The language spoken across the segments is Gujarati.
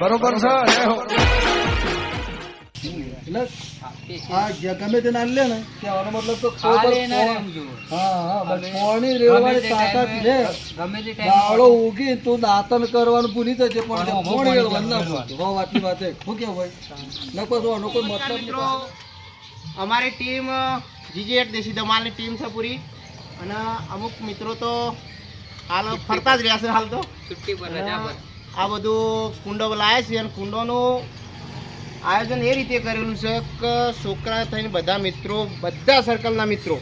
બરોબર છે એટલે આ ગમે તે ના લે ને કહેવાનો મતલબ તો પોણી- તાકાત ઉગી તું દાંતન કરવાનું ભૂલી જજે પણ પણ ના ભૂલતો. વાતની વાત છે. શું કેવું ભાઈ નકો મતલબ મિત્રો અમારી ટીમ જીજી એટ દેશી ધમાલની ટીમ છે પૂરી. અને અમુક મિત્રો તો હાલ ફરતા જ રહ્યા છે હાલ તો. છુટ્ટી પર રજા પર. આ બધું કુંડો લાયા છે અને કુંડોનું આયોજન એ રીતે કરેલું છે કે છોકરા થઈને બધા મિત્રો, બધા સર્કલના મિત્રો,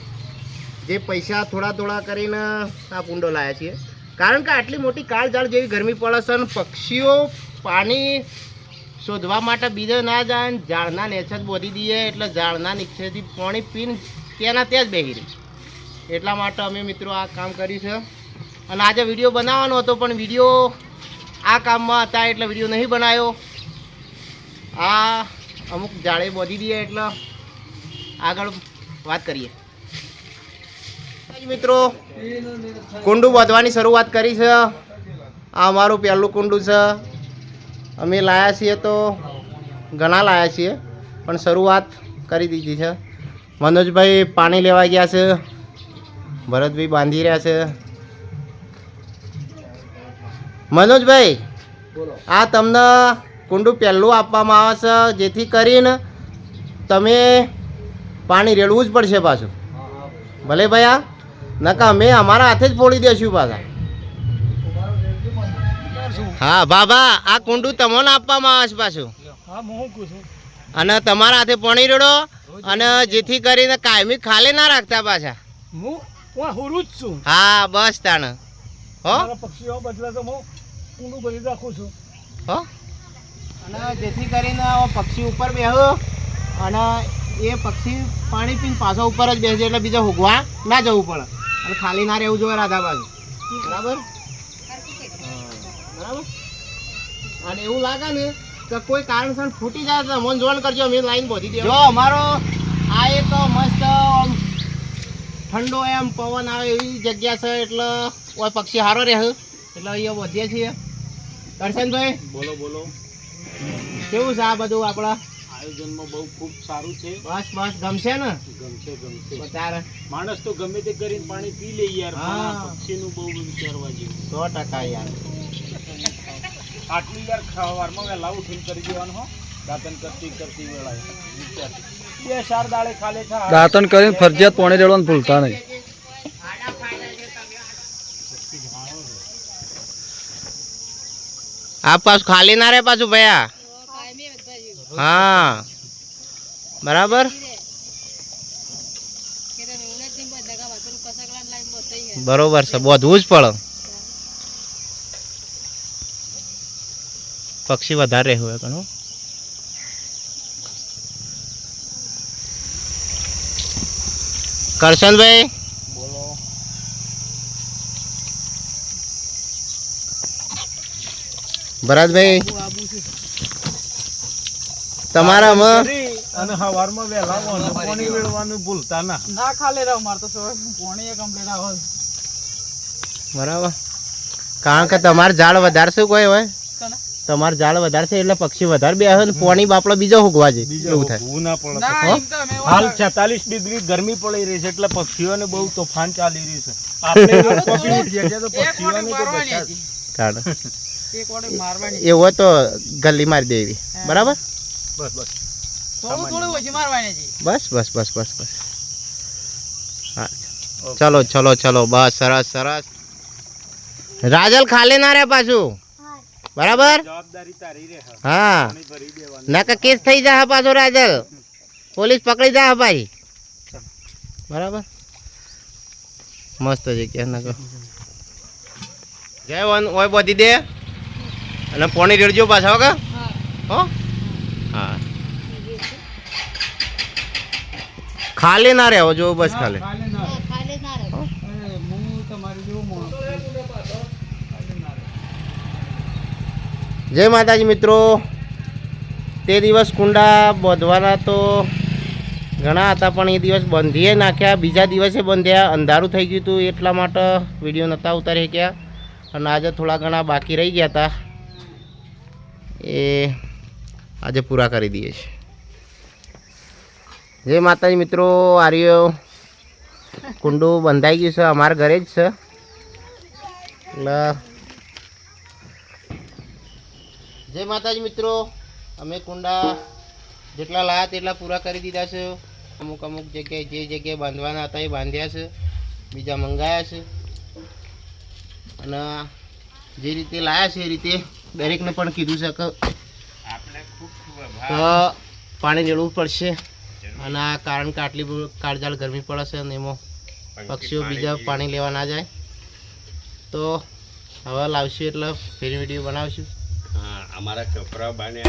જે પૈસા થોડા થોડા કરીને આ કુંડો લાયા છીએ. કારણ કે આટલી મોટી કાળઝાળ જેવી ગરમી પડે છે અને પક્ષીઓ પાણી શોધવા માટે બીજે ના જાય ને ઝાડના નેછત બોધી દઈએ એટલે ઝાડના નીચેથી પાણી પીને ત્યાંના ત્યાં જ બેસી રહી. એટલા માટે અમે મિત્રો આ કામ કર્યું છે. અને આજે વીડિયો બનાવવાનો હતો, પણ વીડિયો આ કામમાં હતા એટલે વીડિયો નહીં બનાવ્યો આ અમુક જાળે બોધી દઈએ એટલે આગળ વાત કરીએ. મિત્રો, કુંડું બાંધવાની શરૂઆત કરી છે. આ અમારું પહેલું કુંડું છે. અમે લાયા છીએ તો ઘણા લાયા છીએ, પણ શરૂઆત કરી દીધી છે. મનોજભાઈ પાણી લેવા ગયા છે. ભરતભાઈ બાંધી રહ્યા છે. મનોજભાઈ આ તમને કુંડું પહેલું આપવામાં આવે છે જેથી કરીને તમે પાણી રેડવું જ પડશે પાછું. ભલે ભાઈ આ? નકા અમે અમારા હાથે જ ફોડી દેશું પાછા. હા બાબા આ કુંડું તમને આપવામાં આવે છે પાછું. અને તમારા હાથે પાણી રેડો અને જેથી કરીને કાયમી ખાલી ના રાખતા પાછા. હું હું છું. હા બસ તાણ. હો? પક્ષીઓ બદલે તો હું ઊંડું ભરી રાખું છું. હા? અને જેથી કરીને આ પક્ષી ઉપર બેહો અને એ પક્ષી પાણી પીને પાછો ઉપર જ બેસે એટલે બીજા હુગવા ના જવું પડે. અને ખાલી ના રહેવું જોઈએ રાધા બાજુ. બરાબર? બરાબર? અને એવું લાગે ને કે કોઈ કારણસર ફૂટી જાય તો મને જોન કરજો અમે લાઈન બોધી દે જો અમારો આ એક મસ્ત ઠંડો એમ પવન આવે એવી જગ્યા છે એટલે કોઈ પક્ષી સારો રહે. એટલે અહીંયા વધીએ છીએ. દર્શનભાઈ? બોલો બોલો. કેવું છે આ બધું આપણા? આયોજનમાં બહુ ખૂબ સારું છે. બસ બસ ગમશે ને? ગમશે ગમશે. તારે માણસ તો ગમે તે કરીને પાણી પી લે યાર. પક્ષીનું બહુ વિચારવા જેવું. સો ટકા યાર. આટલું યાર ખાવારમાં વહેલા ઉઠીને કરી દેવાનું હો. દાંતન કરતી કરતી વેળાએ. વિચાર બે ચાર દાડે ખાલી ખા દાંતન કરીને ફરજિયાત પાણી રેડવાનું ભૂલતા નહીં. આ પાછું ખાલી ના રહે પાછું ભયા. હા. બરાબર? બરોબર છે બોધવું જ પડે. પક્ષી વધારે હોય ઘણું. કરશનભાઈ બોલો ભરતભાઈ તમારામાં અને સવારમાં વહેલા પાણી વેળવાનું ભૂલતા ના. ના ખાલી રહો મારે તો સવાર કમ્પ્લીટ આવે. બરાબર. કારણ કે તમારે ઝાડ વધારે શું કોઈ હોય તમારે ઝાડ વધારે છે એટલે પક્ષી વધારે બે ને પોણી બાપડો બીજો હુકવા છે બીજા એવું થાય. ના પડે. ના હાલ છેતાલીસ ડિગ્રી ગરમી પડી રહી છે એટલે પક્ષીઓને બહુ તોફાન ચાલી રહ્યું છે. આપણે પક્ષીઓને તો એવું હોય તો ગલ્લી મારી દેવી. બરાબર? બસ બસ. થોડું થોડું ઓછી મારવાની હતી બસ બસ બસ બસ બસ. હા. ચલો ચલો ચલો. બસ સરસ સરસ. રાજલ ખાલી ના રહે પાછું. બરાબર? જવાબદારી તારી રહે હા. ના ભરી કેસ થઈ જા પાછો રાજલ. પોલીસ પકડી જા ભાઈ. બરાબર? મસ્ત જગ્યા નકર. જય વન ઓય બધી દે. અને પોણી રેડજો પાછા વગર હો. હા? ખાલી ના રહેવો જો બસ ખાલી. જય માતાજી મિત્રો. તે દિવસ કુંડા બોધવાના તો ઘણા હતા પણ એ દિવસ બંધીએ નાખ્યા. બીજા દિવસે બંધ્યા. અંધારું થઈ ગયું હતું એટલા માટે વીડિયો નહોતા ઉતારી ગયા અને આજે થોડા ઘણા બાકી રહી ગયા હતા. એ આજે પૂરા કરી દઈએ છીએ. જય માતાજી મિત્રો, આર્યો કુંડું બંધાઈ ગયું છે, અમારા ઘરે જ છે. એટલે જય માતાજી મિત્રો, અમે કુંડા જેટલા લાયા તેટલા પૂરા કરી દીધા છે. અમુક અમુક જગ્યાએ જે જગ્યાએ બાંધવાના હતા એ બાંધ્યા છે, બીજા મંગાયા છે. અને જે રીતે લાયા છે એ રીતે દરેકને પણ કીધું છે કે તો પાણી રેડવું પડશે અને આ કારણ કે આટલી બધી કાળજાળ ગરમી પડે છે અને એમાં પક્ષીઓ બીજા પાણી લેવા ના જાય. તો હવે લાવશું એટલે ફેરી વીડિયો બનાવશું. હા અમારા કપડા બાને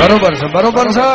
બરોબર છે બરોબર છે